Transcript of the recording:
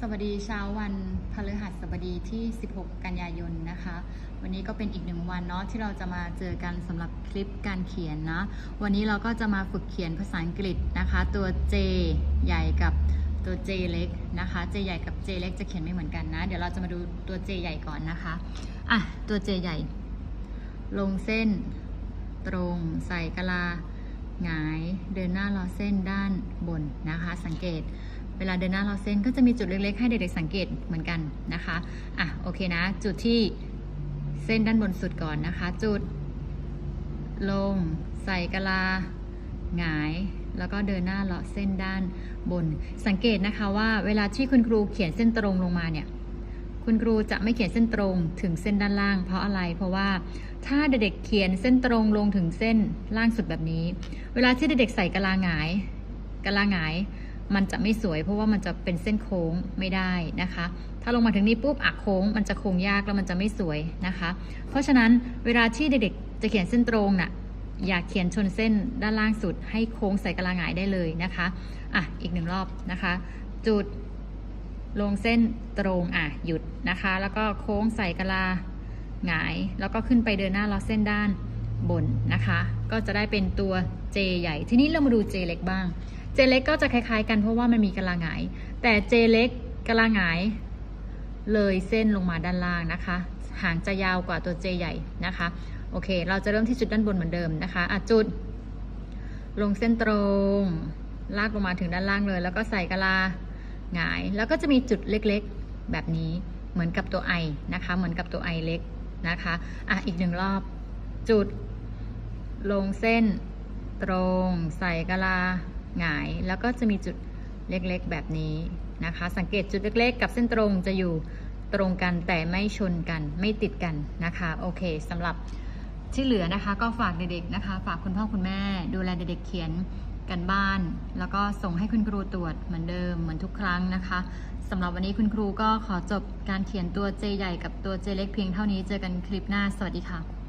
สวัสดีเช้าวันพฤหัสบดีที่ 16 กันยายนนะคะ วันนี้ก็เป็นอีกหนึ่งวันเนาะที่เราจะมาเจอกันสำหรับคลิปการเขียนนะ วันนี้เราก็จะมาฝึกเขียนภาษาอังกฤษนะคะ ตัว J ใหญ่กับตัว J เล็กนะคะ J ใหญ่กับ J เล็กจะเขียนไม่เหมือนกันนะ เดี๋ยวเราจะมาดูตัว J ใหญ่ก่อนนะคะ อะ ตัว J ใหญ่ ลงเส้น ตรงใส่กะลาหงายเดินหน้ารอเส้นด้านบนนะคะ สังเกต เวลาเดินหน้าเรอเส้นก็จะมีจุดเล็กๆ ให้เด็กๆสังเกตเหมือนกันนะคะอะโอเคนะ จุดที่เส้นด้านบนสุดก่อนนะคะ จุด ลง ใส่กะลาหงายแล้วก็เดินหน้าเลาะเส้นด้านบน สังเกตนะคะว่าเวลาที่คุณครูเขียนเส้นตรงลงมาเนี่ยคุณครูจะไม่เขียนเส้นตรงถึงเส้นด้านล่าง เพราะอะไร เพราะว่าถ้าเด็กๆเขียนเส้นตรงลงถึงเส้นล่างสุดแบบนี้ เวลาที่เด็กๆใส่กะลาหงายกะลาหงาย มันจะไม่สวย เพราะว่ามันจะเป็นเส้นโค้งไม่ได้นะคะ ถ้าลงมาถึงนี้ปุ๊บอักโค้ง มันจะโค้งยากแล้วมันจะไม่สวยนะคะ เพราะฉะนั้นเวลาที่เด็กๆจะเขียนเส้นตรงน่ะอย่าเขียนชนเส้นด้านล่างสุด ให้โค้งใส่กระลาหงายได้เลยนะคะอะอีกหนึ่งรอบนะคะ จุดลงเส้นตรงอะหยุดนะคะ แล้วก็โค้งใส่กระลาหงาย แล้วก็ขึ้นไปเดินหน้าล้อเส้นด้านบนนะคะ ก็จะได้เป็นตัว J ใหญ่ ทีนี้เรามาดู J เล็กบ้าง J เล็กก็จะคล้ายๆกันเพราะว่ามันมีกะลาหงาย แต่ J เล็กกะลาหงาย เลยเส้นลงมาด้านล่างนะคะ หางจะยาวกว่าตัว J ใหญ่นะคะ โอเค เราจะเริ่มที่จุดด้านบนเหมือนเดิมนะคะอะจุด ลงเส้นตรง ลากลงมาถึงด้านล่างเลย แล้วก็ใส่กะลาหงาย แล้วก็จะมีจุดเล็กๆแบบนี้เหมือนกับตัว I นะคะ เหมือนกับตัว I เล็กนะคะอะอีกหนึ่งรอบจุดลงเส้นตรง ใส่กะลา หงาย แล้วก็จะมีจุดเล็กๆแบบนี้นะคะ สังเกตจุดเล็กๆ กับเส้นตรงจะอยู่ตรงกันแต่ไม่ชนกันไม่ติดกันนะคะโอเคสำหรับที่เหลือนะคะ ก็ฝากเด็กๆนะคะ ฝากคุณพ่อคุณแม่ ดูแลเด็กๆเขียนกันบ้าน แล้วก็ส่งให้คุณครูตรวจเหมือนเดิมเหมือนทุกครั้งนะคะสำหรับวันนี้คุณครูก็ขอจบการเขียนตัว J ใหญ่กับตัว J เล็กเพียงเท่านี้เจอกันคลิปหน้าสวัสดีค่ะ